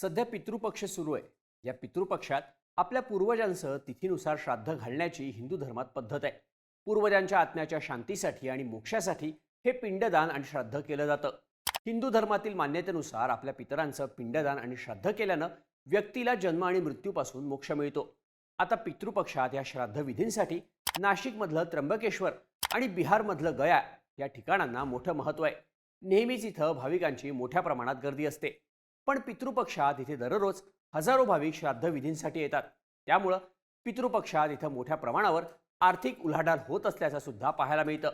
सध्या पितृपक्ष सुरू आहे. या पितृपक्षात आपल्या पूर्वजांसह तिथीनुसार श्राद्ध घालण्याची हिंदू धर्मात पद्धत आहे. पूर्वजांच्या आत्म्याच्या शांतीसाठी आणि मोक्षासाठी हे पिंडदान आणि श्राद्ध केलं जातं. हिंदू धर्मातील मान्यतेनुसार आपल्या पितरांचं पिंडदान आणि श्राद्ध केल्यानं व्यक्तीला जन्म आणि मृत्यूपासून मोक्ष मिळतो. आता पितृपक्षात या श्राद्ध विधींसाठी नाशिकमधलं त्र्यंबकेश्वर आणि बिहारमधलं गया या ठिकाणांना मोठं महत्त्व आहे. नेहमीच इथं भाविकांची मोठ्या प्रमाणात गर्दी असते. पण पितृपक्षात इथे दररोज हजारो भाविक श्राद्ध विधींसाठी येतात. त्यामुळं पितृपक्षात इथं मोठ्या प्रमाणावर आर्थिक उलाढाल होत असल्याचं सुद्धा पाहायला मिळतं.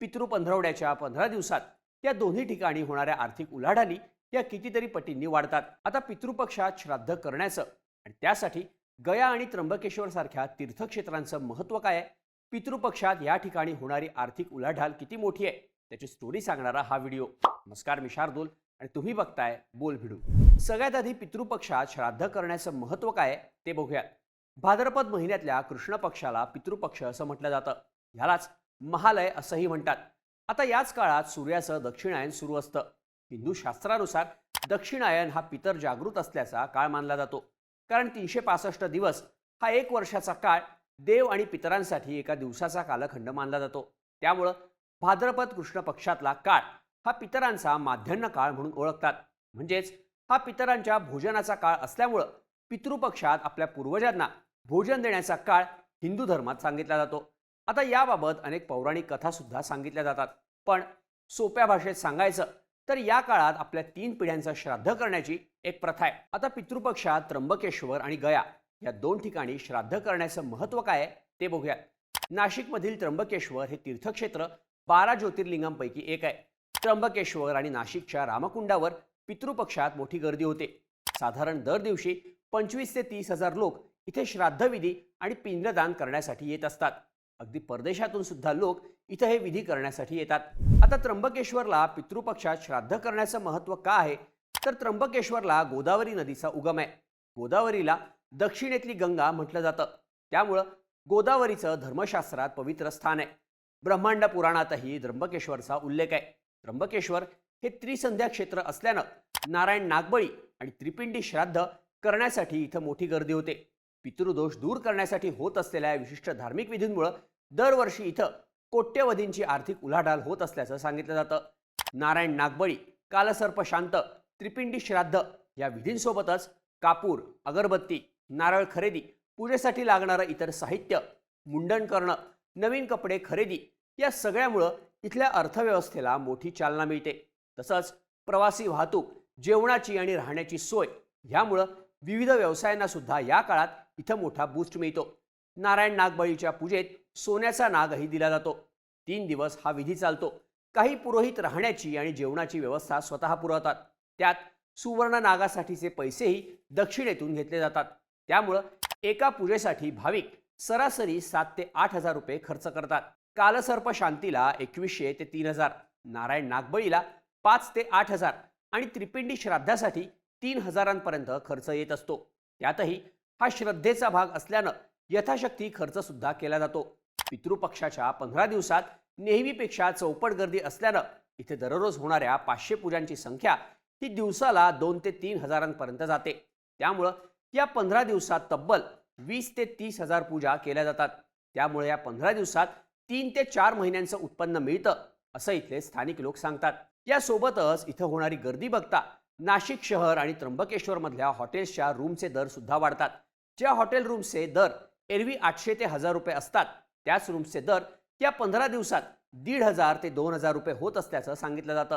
पितृ पंधरवड्याच्या पंधरा दिवसात या दोन्ही ठिकाणी होणाऱ्या आर्थिक उलाढाली या कितीतरी पटींनी वाढतात. आता पितृपक्षात श्राद्ध करण्याचं आणि त्यासाठी गया आणि त्र्यंबकेश्वर सारख्या तीर्थक्षेत्रांचं महत्त्व काय आहे? पितृपक्षात या ठिकाणी होणारी आर्थिक उलाढाल किती मोठी आहे? त्याची स्टोरी सांगणारा हा व्हिडिओ. नमस्कार मी शार्दूल. आणि तुम्ही बघताय बोल भिडू. सगळ्यात आधी पितृपक्षात श्राद्ध करण्याचं महत्त्व काय ते बघूयात. भाद्रपद महिन्यातल्या कृष्ण पक्षाला पितृपक्ष असं म्हटलं जातं. ह्यालाच महालय असंही म्हणतात. आता याच काळात सूर्याचं दक्षिणायन सुरू असतं. हिंदू शास्त्रानुसार दक्षिणायन हा पितर जागृत असल्याचा काळ मानला जातो. कारण तीनशे पासष्ट दिवस हा एक वर्षाचा काळ देव आणि पितरांसाठी एका दिवसाचा कालखंड मानला जातो. त्यामुळं भाद्रपद कृष्ण पक्षातला काळ हा पितरांचा माध्यान्ह काळ म्हणून ओळखतात. म्हणजेच हा पितरांच्या भोजनाचा काळ असल्यामुळं पितृपक्षात आपल्या पूर्वजांना भोजन देण्याचा काळ हिंदू धर्मात सांगितला जातो. आता याबाबत अनेक पौराणिक कथासुद्धा सांगितल्या जातात. पण सोप्या भाषेत सांगायचं तर या काळात आपल्या तीन पिढ्यांचा श्राद्ध करण्याची एक प्रथा आहे. आता पितृपक्षात त्र्यंबकेश्वर आणि गया या दोन ठिकाणी श्राद्ध करण्याचं महत्त्व काय आहे ते बघूयात. नाशिकमधील त्र्यंबकेश्वर हे तीर्थक्षेत्र बारा ज्योतिर्लिंगांपैकी एक आहे. त्र्यंबकेश्वर आणि नाशिकच्या रामकुंडावर पितृपक्षात मोठी गर्दी होते. साधारण दर दिवशी पंचवीस ते तीस हजार लोक इथे श्राद्धविधी आणि पिंडदान करण्यासाठी येत असतात. अगदी परदेशातून सुद्धा लोक इथं हे विधी करण्यासाठी येतात. आता त्र्यंबकेश्वरला पितृपक्षात श्राद्ध करण्याचं महत्त्व का आहे? तर त्र्यंबकेश्वरला गोदावरी नदीचा उगम आहे. गोदावरीला दक्षिणेतली गंगा म्हटलं जातं. त्यामुळं गोदावरीचं धर्मशास्त्रात पवित्र स्थान आहे. ब्रह्मांड पुराणातही त्र्यंबकेश्वरचा उल्लेख आहे. त्र्यंबकेश्वर हे त्रिसंध्या क्षेत्र असल्यानं नारायण नागबळी आणि त्रिपिंडी श्राद्ध करण्यासाठी इथं मोठी गर्दी होते. पितृदोष दूर करण्यासाठी होत असलेल्या या विशिष्ट धार्मिक विधींमुळं दरवर्षी इथं कोट्यवधींची आर्थिक उलाढाल होत असल्याचं सांगितलं जातं. नारायण नागबळी कालसर्प शांत त्रिपिंडी श्राद्ध या विधींसोबतच कापूर अगरबत्ती नारळ खरेदी पूजेसाठी लागणारं इतर साहित्य मुंडन करणं नवीन कपडे खरेदी या सगळ्यामुळं इथल्या अर्थव्यवस्थेला मोठी चालना मिळते. तसंच प्रवासी वाहतूक जेवणाची आणि राहण्याची सोय ह्यामुळं विविध व्यवसायांना सुद्धा या काळात इथं मोठा बूस्ट मिळतो. नारायण नागबळीच्या पूजेत सोन्याचा नागही दिला जातो. तीन दिवस हा विधी चालतो. काही पुरोहित राहण्याची आणि जेवणाची व्यवस्था स्वतः पुरवतात. त्यात सुवर्ण नागासाठीचे पैसेही दक्षिणेतून घेतले जातात. त्यामुळं एका पूजेसाठी भाविक सरासरी सात ते आठ हजार रुपये खर्च करतात. कालसर्प शांतीला एकवीसशे ते तीन हजार नारायण नागबळीला पाच ते आठ हजार आणि त्रिपिंडी श्राद्धासाठी तीन हजारांपर्यंत खर्च येत असतो. त्यातही हा श्रद्धेचा भाग असल्यानं यथाशक्ती खर्च सुद्धा केला जातो. पितृपक्षाच्या पंधरा दिवसात नेहमीपेक्षा चौपट गर्दी असल्यानं इथे दररोज होणाऱ्या पाचशे पूजांची संख्या ही दिवसाला दोन ते तीन हजारांपर्यंत जाते. त्यामुळं या पंधरा दिवसात तब्बल वीस ते तीस हजार पूजा केल्या जातात. त्यामुळे या पंधरा दिवसात तीन ते चार महिन्यांचं उत्पन्न मिळतं असं इथले स्थानिक लोक सांगतात. यासोबतच इथं होणारी गर्दी बघता नाशिक शहर आणि त्र्यंबकेश्वर मधल्या हॉटेल्सच्या रूमचे दर सुद्धा वाढतात. ज्या हॉटेल रूम्सचे दर एरवी आठशे ते हजार रुपये असतात त्याच रूम्सचे दर या पंधरा दिवसात दीड हजार ते दोन हजार रुपये होत असल्याचं सांगितलं जातं.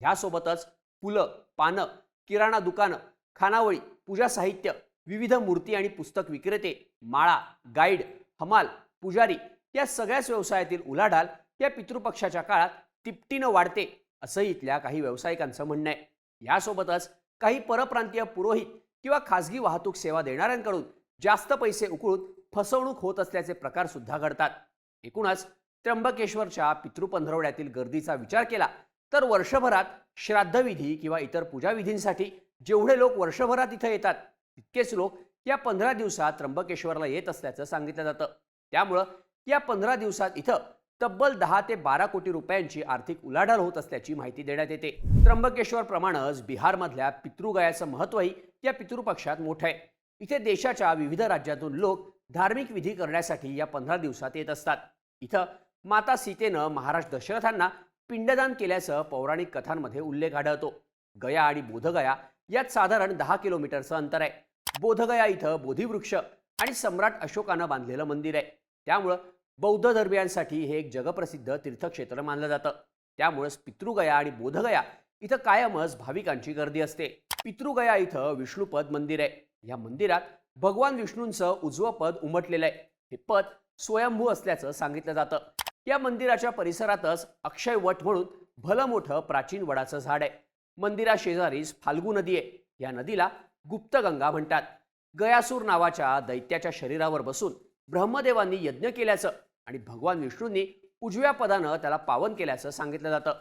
ह्यासोबतच फुलं पानं किराणा दुकानं खानावळी पूजा साहित्य विविध मूर्ती आणि पुस्तक विक्रेते माळा गाईड हमाल पुजारी या सगळ्याच व्यवसायातील उलाढाल या पितृपक्षाच्या काळात तिपटीनं वाढते असंही इथल्या काही व्यावसायिकांचं म्हणणं आहे. यासोबतच काही परप्रांतीय पुरोहित किंवा खासगी वाहतूक सेवा देणाऱ्यांकडून जास्त पैसे उकळून फसवणूक होत असल्याचे प्रकार सुद्धा घडतात. एकूणच त्र्यंबकेश्वरच्या पितृपंधरवड्यातील गर्दीचा विचार केला तर वर्षभरात श्राद्धविधी किंवा इतर पूजाविधींसाठी जेवढे लोक वर्षभरात इथं येतात तितकेच लोक या पंधरा दिवसात त्र्यंबकेश्वरला येत असल्याचं सांगितलं जातं. त्यामुळं या पंधरा दिवसात इथं तब्बल दहा ते बारा कोटी रुपयांची आर्थिक उलाढाल होत असल्याची माहिती देण्यात येते. त्र्यंबकेश्वर प्रमाणेच बिहारमधल्या पितृगयाचं महत्वही या पितृपक्षात मोठं आहे. इथे देशाच्या विविध राज्यातून लोक धार्मिक विधी करण्यासाठी या पंधरा दिवसात येत असतात. इथं माता सीतेनं महाराज दशरथांना पिंडदान केल्याचं पौराणिक कथांमध्ये उल्लेख आढळतो. गया आणि बोधगया यात साधारण दहा किलोमीटरचं अंतर आहे. बोधगया इथं बोधिवृक्ष आणि सम्राट अशोकानं बांधलेलं मंदिर आहे. त्यामुळं बौद्ध धर्मियांसाठी हे एक जगप्रसिद्ध तीर्थक्षेत्र मानलं जातं. त्यामुळंच पितृगया आणि बोधगया इथं कायमच भाविकांची गर्दी असते. पितृगया इथं विष्णुपद मंदिर आहे. या मंदिरात भगवान विष्णूंचं उजवं पद उमटलेलं आहे. हे पद स्वयंभू असल्याचं सांगितलं जातं. या मंदिराच्या परिसरातच अक्षय वट म्हणून भलं मोठं प्राचीन वडाचं झाड आहे. मंदिरा शेजारीच फाल्गू नदी आहे. या नदीला गुप्तगंगा म्हणतात. गयासूर नावाच्या दैत्याच्या शरीरावर बसून ब्रह्मदेवांनी यज्ञ केल्याचं आणि भगवान विष्णूंनी उजव्या पदानं त्याला पावन केल्याचं सांगितलं जातं.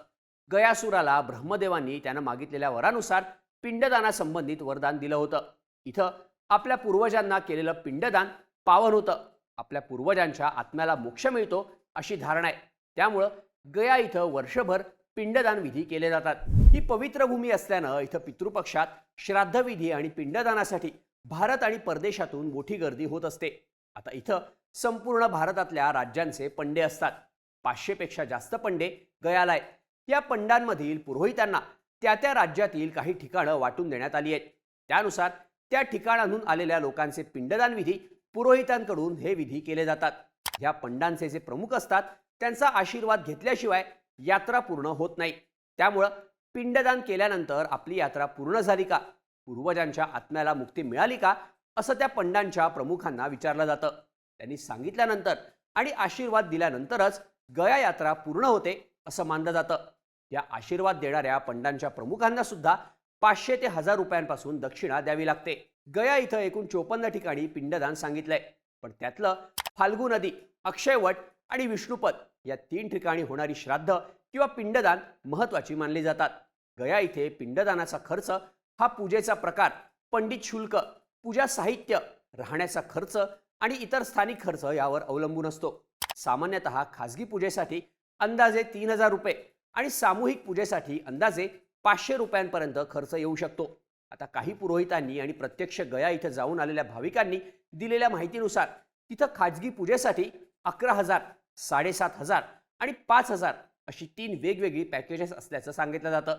गयासुराला ब्रह्मदेवांनी त्यानं मागितलेल्या वरानुसार पिंडदानासंबंधित वरदान दिलं होतं. इथं आपल्या पूर्वजांना केलेलं पिंडदान पावन होतं. आपल्या पूर्वजांच्या आत्म्याला मोक्ष मिळतो अशी धारणा आहे. त्यामुळं गया इथं वर्षभर पिंडदान विधी केले जातात. ही पवित्र भूमी असल्यानं इथं पितृपक्षात श्राद्धविधी आणि पिंडदानासाठी भारत आणि परदेशातून मोठी गर्दी होत असते. आता इथं संपूर्ण भारतातल्या राज्यांचे पंडे असतात. पाचशेपेक्षा जास्त पंडे गयाला आहेत. या पंडांमधील पुरोहितांना त्या त्या राज्यातील काही ठिकाणं वाटून देण्यात आली आहेत. त्यानुसार त्या ठिकाणाहून आलेल्या लोकांचे पिंडदान विधी पुरोहितांकडून हे विधी केले जातात. या पंडांचे जे प्रमुख असतात त्यांचा आशीर्वाद घेतल्याशिवाय यात्रा पूर्ण होत नाही. त्यामुळं पिंडदान केल्यानंतर आपली यात्रा पूर्ण झाली का? पूर्वजांच्या आत्म्याला मुक्ती मिळाली का? असं त्या पंडांच्या प्रमुखांना विचारलं जातं. त्यांनी सांगितल्यानंतर आणि आशीर्वाद दिल्यानंतरच गया यात्रा पूर्ण होते असं मानलं जातं. या आशीर्वाद देणाऱ्या पंडांच्या प्रमुखांना सुद्धा पाचशे ते हजार रुपयांपासून दक्षिणा द्यावी लागते. गया इथं एकूण चोपन्न ठिकाणी पिंडदान सांगितलंय. पण त्यातलं फाल्गू नदी अक्षयवट आणि विष्णुपद या तीन ठिकाणी होणारी श्राद्ध किंवा पिंडदान महत्वाची मानली जातात. गया इथे पिंडदानाचा खर्च हा पूजेचा प्रकार पंडित शुल्क पूजा साहित्य राहण्याचा खर्च आणि इतर स्थानिक खर्च यावर अवलंबून असतो. सामान्यतः खाजगी पूजेसाठी अंदाजे तीन हजार रुपये आणि सामूहिक पूजेसाठी अंदाजे पाचशे रुपयांपर्यंत खर्च येऊ शकतो. आता काही पुरोहितांनी आणि प्रत्यक्ष गया इथं जाऊन आलेल्या भाविकांनी दिलेल्या माहितीनुसार तिथं खाजगी पूजेसाठी अकरा हजार साडेसात हजार आणि पाच हजार अशी तीन वेगवेगळी पॅकेजेस असल्याचं सांगितलं जातं.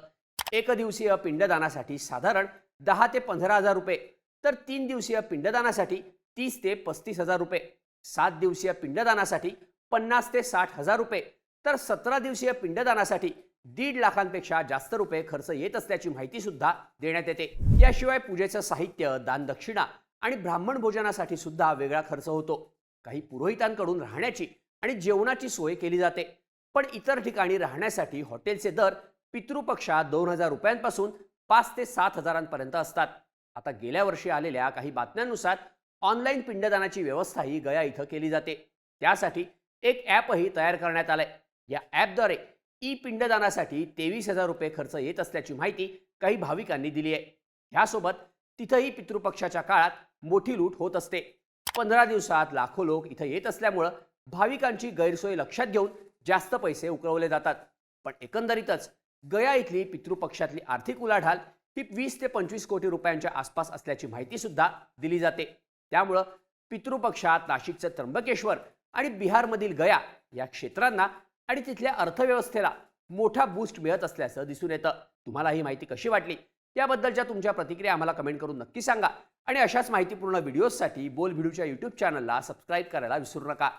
एकदिवसीय पिंडदानासाठी साधारण दहा ते पंधरा हजार रुपये तर तीन दिवसीय पिंडदानासाठी तीस ते पस्तीस हजार रुपये सात दिवसीय पिंडदानासाठी पन्नास ते साठ हजार रुपये तर सतरा दिवसीय पिंडदानासाठी दीड लाखांपेक्षा जास्त रुपये खर्च येत असल्याची माहिती सुद्धा देण्यात येते. याशिवाय पूजेचं साहित्य दानदक्षिणा आणि ब्राह्मण भोजनासाठी सुद्धा वेगळा खर्च होतो. काही पुरोहितांकडून राहण्याची आणि जेवणाची सोय केली जाते. पण इतर ठिकाणी राहण्यासाठी हॉटेलचे दर पितृपक्षात दोन हजार रुपयांपासून पाच ते सात हजारांपर्यंत असतात. आता गेल्या वर्षी आलेल्या काही बातम्यांनुसार ऑनलाईन पिंडदानाची व्यवस्थाही गया इथं केली जाते. त्यासाठी एक ॲपही तयार करण्यात आलंय. या ॲपद्वारे ई पिंडदानासाठी तेवीस हजार रुपये खर्च येत असल्याची माहिती काही भाविकांनी दिली आहे. ह्यासोबत तिथंही पितृपक्षाच्या काळात मोठी लूट होत असते. पंधरा दिवसात लाखो लोक इथं येत असल्यामुळं भाविकांची गैरसोय लक्षात घेऊन जास्त पैसे उकळवले जातात. पण एकंदरीतच गया इथली पितृपक्षातली आर्थिक उलाढाल ही वीस ते पंचवीस कोटी रुपयांच्या आसपास असल्याची माहिती सुद्धा दिली जाते. त्यामुळं पितृपक्षात नाशिकचं त्र्यंबकेश्वर आणि बिहारमधील गया या क्षेत्रांना आणि तिथल्या अर्थव्यवस्थेला मोठा बूस्ट मिळत असल्याचं दिसून येतं. तुम्हाला ही माहिती कशी वाटली? याबद्दलच्या तुमच्या प्रतिक्रिया आम्हाला कमेंट करून नक्की सांगा. आणि अशाच माहितीपूर्ण व्हिडिओजसाठी बोल व्हिडिओच्या यूट्यूब चॅनलला सबस्क्राईब करायला विसरू नका.